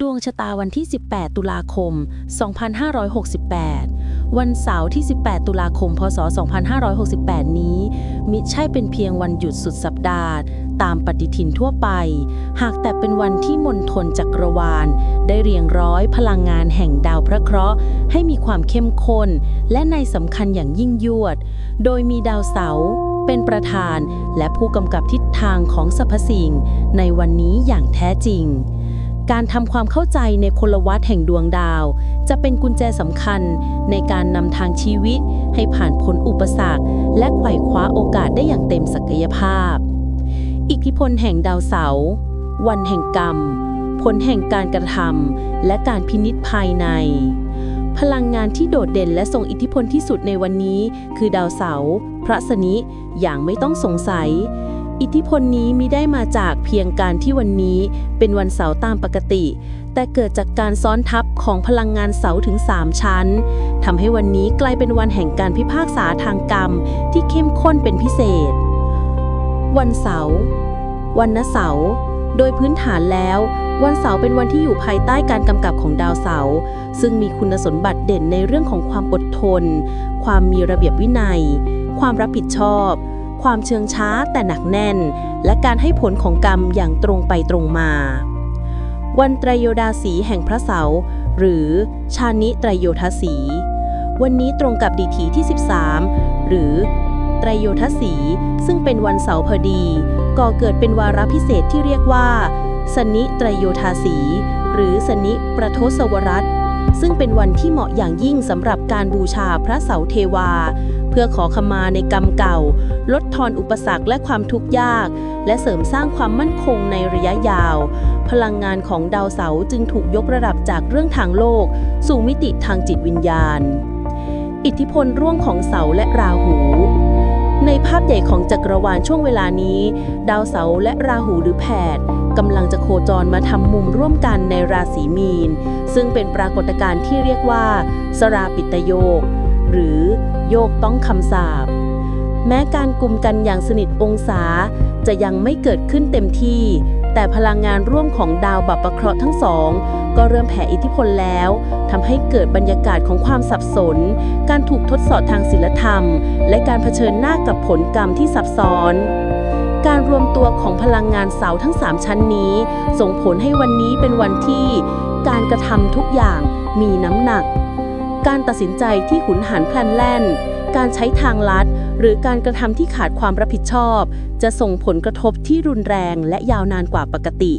ดวงชะตาวันที่ 18 ตุลาคม 2568 วันเสาร์ที่ 18 ตุลาคม พศ 2568 นี้ มิใช่เป็นเพียงวันหยุดสุดสัปดาห์ ตามปฏิทินทั่วไป หากแต่เป็นวันที่มนทนจักรวาล ได้เรียงร้อยพลังงานแห่งดาวพระเคราะห์ ให้มีความเข้มข้น และในสำคัญอย่างยิ่งยวด โดยมีดาวเสาร์เป็นประธานและผู้กำกับทิศทางของสรรพสิ่ง ในวันนี้อย่างแท้จริง การทำความเข้าใจในพลวัตแห่งดวงดาว จะเป็นกุญแจสำคัญในการนำทางชีวิต ให้ผ่านพ้นอุปสรรค และไขว่คว้าโอกาสได้อย่างเต็มศักยภาพ อิทธิพลแห่งดาวเสาร์วันแห่งกรรม ผลแห่งการกระทำและการพินิจภายใน พลังงานที่โดดเด่นและทรงอิทธิพลที่สุดในวันนี้ คือดาวเสาร์พระสนิอย่างไม่ต้องสงสัย อิทธิพลนี้มิได้มาจากเพียงการที่วันนี้เป็นวันเสาร์ตามปกติ แต่เกิดจากการซ้อนทับของพลังงานเสาร์ถึง 3 ชั้นทำให้วันนี้กลายเป็นวันแห่งการพิพากษาทางกรรม ที่เข้มข้นเป็นพิเศษ วันเสาร์วันนเสาร์โดยพื้นฐานแล้ว วันเสาร์เป็นวันที่อยู่ภายใต้การกำกับของดาวเสาร์ซึ่งมีคุณสมบัติเด่นในเรื่องของความอดทน ความมีระเบียบวินัย ความรับผิดชอบ ความเชื่องช้าแต่หนักแน่น และการให้ผลของกรรมอย่างตรงไปตรงมา วันไตรโยดาสีแห่งพระเสาร์หรือชานิไตรโยทสีวันนี้ตรงกับดีถีที่ 13 หรือไตรโยทสีซึ่งเป็นวันเสาร์พอดี ก่อเกิดเป็นวาระพิเศษที่เรียกว่า สนิไตรโยทาสีหรือสนิประทศวรัตน์ซึ่งเป็นวันที่เหมาะอย่างยิ่งสำหรับการบูชาพระเสาเทวา พื่อขอขมาในกรรมเก่า ลดทอนอุปสรรคและความทุกข์ยาก และเสริมสร้างความมั่นคงในระยะยาว พลังงานของดาวเสาร์จึงถูกยกระดับจากเรื่องทางโลก สู่มิติทางจิตวิญญาณ อิทธิพลร่วงของเสาร์และราหูในภาพใหญ่ของจักรวาลช่วงเวลานี้ ดาวเสาร์และราหูหรือแผดกำลังจะโคจรมาทำมุมร่วมกันในราศีมีน ซึ่งเป็นปรากฏการณ์ที่เรียกว่า สราปิตโยก หรือ โยกต้องคำสาปแม้การกลุ่มกันอย่างสนิทองศาจะยังไม่เกิดขึ้นเต็มที่ แต่พลังงานร่วมของดาวบัพเคราะห์ทั้งสอง ก็เริ่มแผ่อิทธิพลแล้วทำให้เกิดบรรยากาศของความสับสน การถูกทดสอบทางศีลธรรม และการเผชิญหน้ากับผลกรรมที่ซับซ้อนการรวมตัวของพลังงานเสาทั้ง 3 ชั้นนี้ ส่งผลให้วันนี้เป็นวันที่ การกระทำทุกอย่างมีน้ำหนัก การตัดสินใจที่หุนหันพลันแล่น การใช้ทางลัด หรือการกระทำที่ขาดความรับผิดชอบ จะส่งผลกระทบที่รุนแรงและยาวนานกว่าปกติ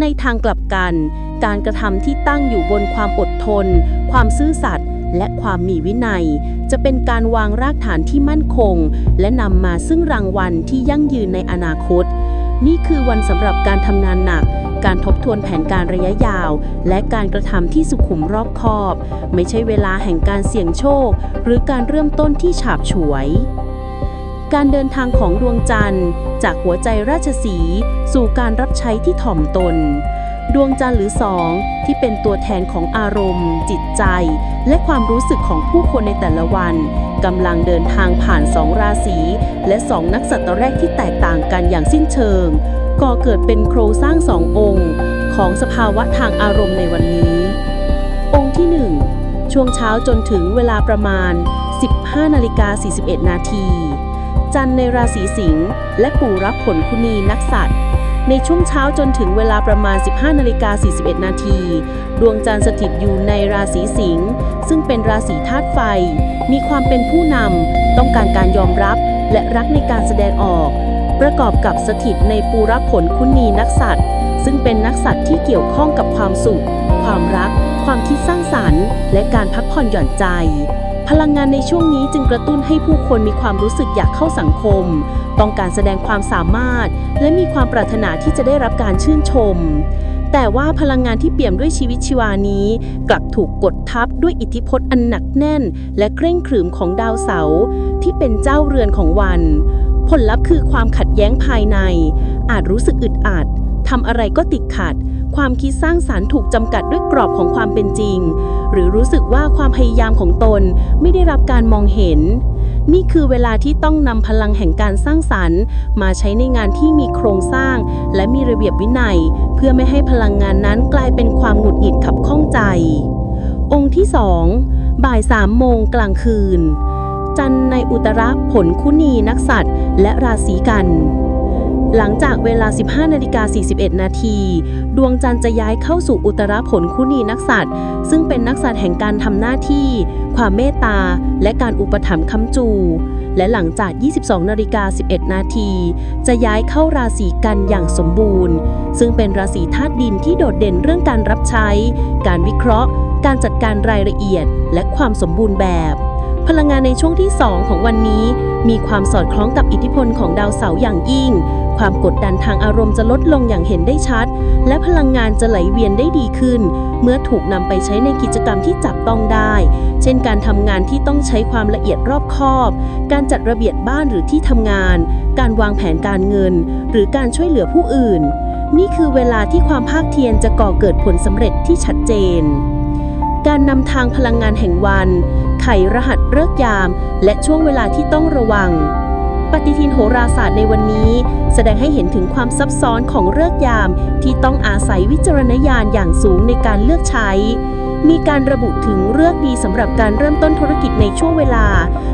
ในทางกลับกัน การกระทำที่ตั้งอยู่บนความอดทน ความซื่อสัตย์และความมีวินัย จะเป็นการวางรากฐานที่มั่นคง และนำมาซึ่งรางวัลที่ยั่งยืนในอนาคต นี่คือวันสำหรับการทำงานหนัก การทบทวนแผนการระยะยาว และการกระทำที่สุขุมรอบคอบ ไม่ใช่เวลาแห่งการเสี่ยงโชค หรือการเริ่มต้นที่ฉาบฉวย การเดินทางของดวงจันทร์ จากหัวใจราชสีสู่การรับใช้ที่ถ่อมตน ดวงจันทร์หรือสองที่เป็นตัวแทนของอารมณ์ จิตใจ และความรู้สึกของผู้คนในแต่ละวันกำลังเดินทางผ่านสองราศีและสองนักสัตว์แรกที่แตกต่างกันอย่างสิ้นเชิง ก่อเกิดเป็นโครงสร้างสององค์ ของสภาวะทางอารมณ์ในวันนี้ องค์ที่ 1 ช่วงเช้าจนถึงเวลาประมาณ 15นาฬิกา41 นาที จันในราศีสิงห์และปู่รับผลคุณีนักสัตว์ในช่วงเช้าจนถึงเวลาประมาณ 15นาฬิกา41 นาที ดวงจันทร์สถิตอยู่ในราศีสิงห์ ซึ่งเป็นราศีธาตุไฟ มีความเป็นผู้นำ ต้องการการยอมรับและรักในการแสดงออก ประกอบกับสถิตในปูรผลคุณีนักสัตว์ ซึ่งเป็นนักสัตว์ที่เกี่ยวข้องกับความสุข ความรัก ความคิดสร้างสรรค์ และการพักผ่อนหย่อนใจ พลังงานในช่วงนี้จึงกระตุ้นให้ผู้คนมีความรู้สึกอยากเข้าสังคม ต้องการแสดงความสามารถ และมีความปรารถนาที่จะได้รับการชื่นชมแต่ว่าพลังงานที่เปี่ยมด้วยชีวิตชีวานี้ กลับถูกกดทับด้วยอิทธิพลอันหนักแน่น และเคร่งขรึมของดาวเสาร์ที่เป็นเจ้าเรือนของวัน ผลลัพธ์คือความขัดแย้งภายใน อาจรู้สึกอึดอัดทำอะไรก็ติดขัด ความคิดสร้างสารรค์ถูกจำกัดด้วยกรอบของความเป็นจริง หรือรู้สึกว่าความพยายามของตนไม่ได้รับการมองเห็น นี่คือเวลาที่ต้องนำพลังแห่งการสร้างสรรค์ มาใช้ในงานที่มีโครงสร้าง และมีระเบียบวินัย เพื่อไม่ให้พลังงานนั้นกลายเป็นความหงุดหงิดขับข้องใจ องค์ที่สองบ่ายสามโมงกลางคืน จันทร์ในอุตระผลคุนีนักสัตว์ และราศีกัน หลังจากเวลา 15นาฬิกา41 นาที ดวงจันทร์จะย้ายเข้าสู่อุตระผลคุนีนักสัตว์ ซึ่งเป็นนักสัตว์แห่งการทำหน้าที่ ความเมตตา และการอุปถัมภ์ค้ำจู และหลังจาก 22นาฬิกา11 นาที จะย้ายเข้าราศีกันอย่างสมบูรณ์ ซึ่งเป็นราศีธาตุดินที่โดดเด่นเรื่องการรับใช้ การวิเคราะห์ การจัดการรายละเอียด และความสมบูรณ์แบบ พลังงานในช่วงที่ 2 ของวันนี้ มีความสอดคล้องกับอิทธิพลของดาวเสาร์อย่างยิ่ง ความกดดันทางอารมณ์จะลดลงอย่างเห็นได้ชัด และพลังงานจะไหลเวียนได้ดีขึ้น เมื่อถูกนำไปใช้ในกิจกรรมที่จับต้องได้ เช่นการทำงานที่ต้องใช้ความละเอียดรอบคอบ การจัดระเบียบบ้านหรือที่ทำงาน การวางแผนการเงิน หรือการช่วยเหลือผู้อื่น นี่คือเวลาที่ความภาคเพียรจะก่อเกิดผลสำเร็จที่ชัดเจนการนำทางพลังงานแห่งวัน ไขรหัสเลิกยาม และช่วงเวลาที่ต้องระวัง ปฏิทินโหราศาสตร์ในวันนี้ แสดงให้เห็นถึงความซับซ้อนของเลิกยาม ที่ต้องอาศัยวิจารณญาณอย่างสูงในการเลือกใช้ มีการระบุถึงเลือกดีสำหรับการเริ่มต้นธุรกิจในช่วงเวลา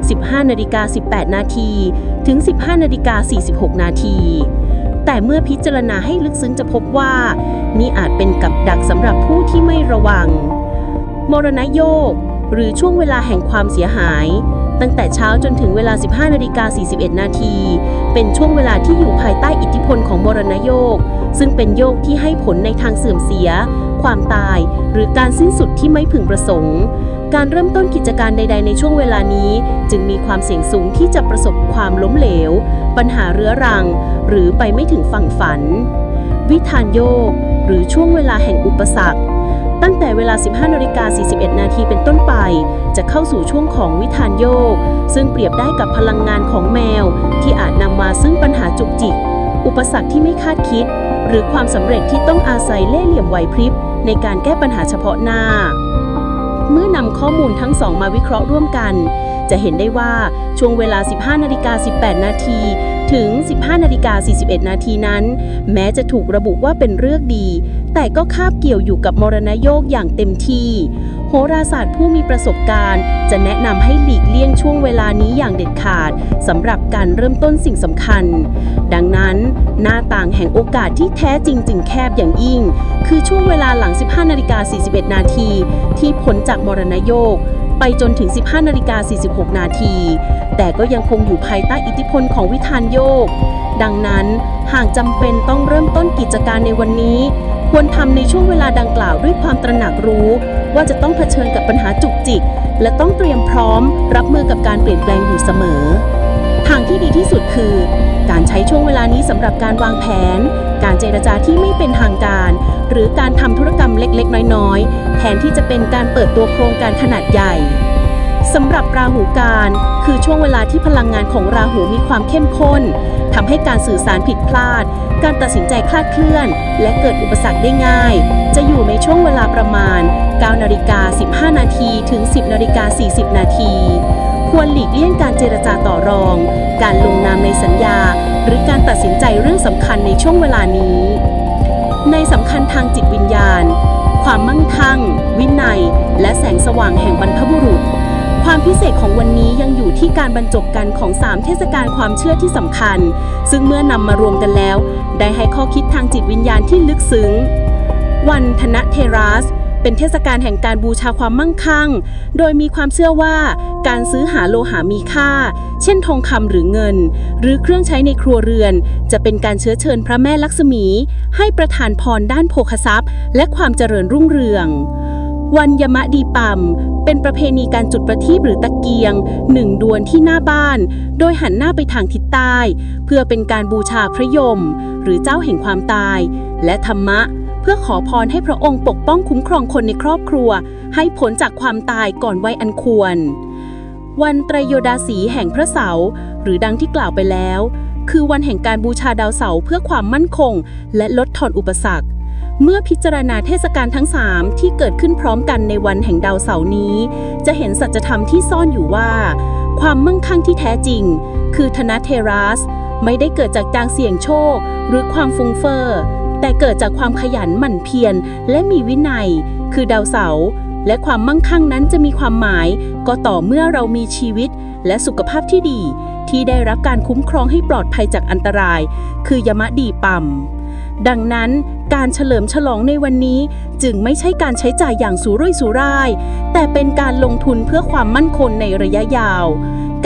15นาฬิกา18 นาที ถึง 15นาฬิกา46 นาทีแต่เมื่อพิจารณาให้ลึกซึ้งจะพบว่า นี่อาจเป็นกับดักสำหรับผู้ที่ไม่ระวัง มรณโยก หรือช่วงเวลาแห่งความเสียหาย ตั้งแต่เช้าจนถึงเวลา 15นาฬิกา41 นาที เป็นช่วงเวลาที่อยู่ภายใต้อิทธิพลของมรณโยก ซึ่งเป็นโยกที่ให้ผลในทางเสื่อมเสีย ความตาย หรือการสิ้นสุดที่ไม่พึงประสงค์ การเริ่มต้นกิจการใด ๆ ในช่วงเวลานี้ จึงมีความเสี่ยงสูงที่จะประสบความล้มเหลว ปัญหาเรื้อรัง หรือไปไม่ถึงฝั่งฝัน วิธานโยก หรือช่วงเวลาแห่งอุปสรรค ตั้งแต่เวลา 15นาฬิกา41 นาทีเป็นต้นไป จะเข้าสู่ช่วงของวิธานโยก ซึ่งเปรียบได้กับพลังงานของแมว ที่อาจนำมาซึ่งปัญหาจุกจิก อุปสรรคที่ไม่คาดคิด หรือความสำเร็จที่ต้องอาศัยเล่ห์เหลี่ยมไหวพริบ ในการแก้ปัญหาเฉพาะหน้า เมื่อนำข้อมูลทั้งสองมาวิเคราะห์ร่วมกัน จะเห็นได้ว่าช่วงเวลา 15นาฬิกา18 นาที ถึง 15นาฬิกา41 นาทีนั้น แม้จะถูกระบุว่าเป็นเรื่องดี แต่ก็คาบเกี่ยวอยู่กับมรณโยกอย่างเต็มที่ โหราศาสตร์ผู้มีประสบการณ์ จะแนะนำให้หลีกเลี่ยงช่วงเวลานี้อย่างเด็ดขาดสำหรับการเริ่มต้นสิ่งสำคัญ ดังนั้น หน้าต่างแห่งโอกาสที่แท้จริงจึงแคบอย่างยิ่ง คือช่วงเวลาหลัง 15นาฬิกา41 นาทีที่พ้นจากมรณโยกไปจนถึง 15นาฬิกา46 นาที แต่ก็ยังคงอยู่ภายใต้อิทธิพลของวิธานโยก ดังนั้นหากจำเป็นต้องเริ่มต้นกิจการในวันนี้ ควรทำในช่วงเวลาดังกล่าวด้วยความตระหนักรู้ ว่าจะต้องเผชิญกับปัญหาจุกจิก และต้องเตรียมพร้อม รับมือกับการเปลี่ยนแปลงอยู่เสมอ ทางที่ดีที่สุดคือ การใช้ช่วงเวลานี้สำหรับการวางแผน การเจรจาที่ไม่เป็นทางการ หรือการทำธุรกรรมเล็กๆ น้อยๆ แทนที่จะเป็นการเปิดตัวโครงการขนาดใหญ่ สำหรับราหูการ คือช่วงเวลาที่พลังงานของราหูมีความเข้มข้นทำให้การสื่อสารผิดพลาด การตัดสินใจคลาดเคลื่อน และเกิดอุปสรรคได้ง่าย จะอยู่ในช่วงเวลาประมาณ9นาฬิกา15 นาทีถึง 10นาฬิกา40 นาทีควรหลีกเลี่ยงการเจรจาต่อรอง การลงนามในสัญญา หรือการตัดสินใจเรื่องสำคัญในช่วงเวลานี้ ในสำคัญทางจิตวิญญาณ ความมั่งคั่ง วินัย และแสงสว่างแห่งบรรพบุรุษ ความพิเศษของวันนี้ยังอยู่ที่การบรรจบกันของ 3 เทศกาลความเชื่อที่สำคัญ ซึ่งเมื่อนำมารวมกันแล้ว ได้ให้ข้อคิดทางจิตวิญญาณที่ลึกซึ้ง วันธนเทราสเป็นเทศกาลแห่งการบูชาความมั่งคั่ง โดยมีความเชื่อว่าการซื้อหาโลหะมีค่า เช่นทองคำหรือเงิน หรือเครื่องใช้ในครัวเรือน จะเป็นการเชื้อเชิญพระแม่ลักษมี ให้ประทานพรด้านโภคทรัพย์ และความเจริญรุ่งเรือง วันยมะดีปัม เป็นประเพณีการจุดประทีปหรือตะเกียงหนึ่งดวงที่หน้าบ้าน โดยหันหน้าไปทางทิศใต้ เพื่อเป็นการบูชาพระยม หรือเจ้าแห่งความตาย และธรรมะ เพื่อขอพรให้พระองค์ปกป้องคุ้มครองคนในครอบครัว ให้พ้นจากความตายก่อนวัยอันควร วันไตรโยดาสีแห่งพระเสาหรือดังที่กล่าวไปแล้ว คือวันแห่งการบูชาดาวเสาเพื่อความมั่นคง และลดทอนอุปสรรค เมื่อพิจารณาเทศกาลทั้ง 3 ที่เกิดขึ้นพร้อมกันในวันแห่งดาวเสาร์นี้ จะเห็นสัจธรรมที่ซ่อนอยู่ว่า ความมั่งคั่งที่แท้จริง คือธนเทรัส ไม่ได้เกิดจากการเสี่ยงโชค หรือความฟุ้งเฟอ้อแต่เกิดจากความขยันหมั่นเพียรและมีวินัย คือดาวเสาร์และความมั่งคั่งนั้นจะมีความหมาย ก็ต่อเมื่อเรามีชีวิตและสุขภาพที่ดี ที่ได้รับการคุ้มครองให้ปลอดภัยจากอันตราย คือยมะดีปัม ดังนั้นการเฉลิมฉลองในวันนี้จึงไม่ใช่การใช้จ่ายอย่างสุรุ่ยสุร่าย แต่เป็นการลงทุนเพื่อความมั่นคงในระยะยาว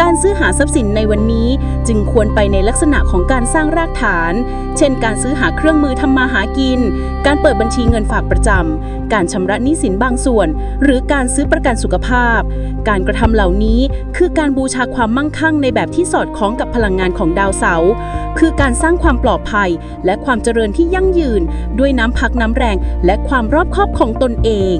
การซื้อหาทรัพย์สินในวันนี้จึงควรไปในลักษณะของการสร้างรากฐาน เช่น การซื้อหาเครื่องมือทำมาหากิน การเปิดบัญชีเงินฝากประจำ การชำระหนี้สินบางส่วน หรือการซื้อประกันสุขภาพ การกระทำเหล่านี้คือการบูชาความมั่งคั่งในแบบที่สอดคล้องกับพลังงานของดาวเสาร์คือการสร้างความปลอดภัย และความเจริญที่ยั่งยืน ด้วยน้ำพักน้ำแรง และความรอบคอบของตนเอง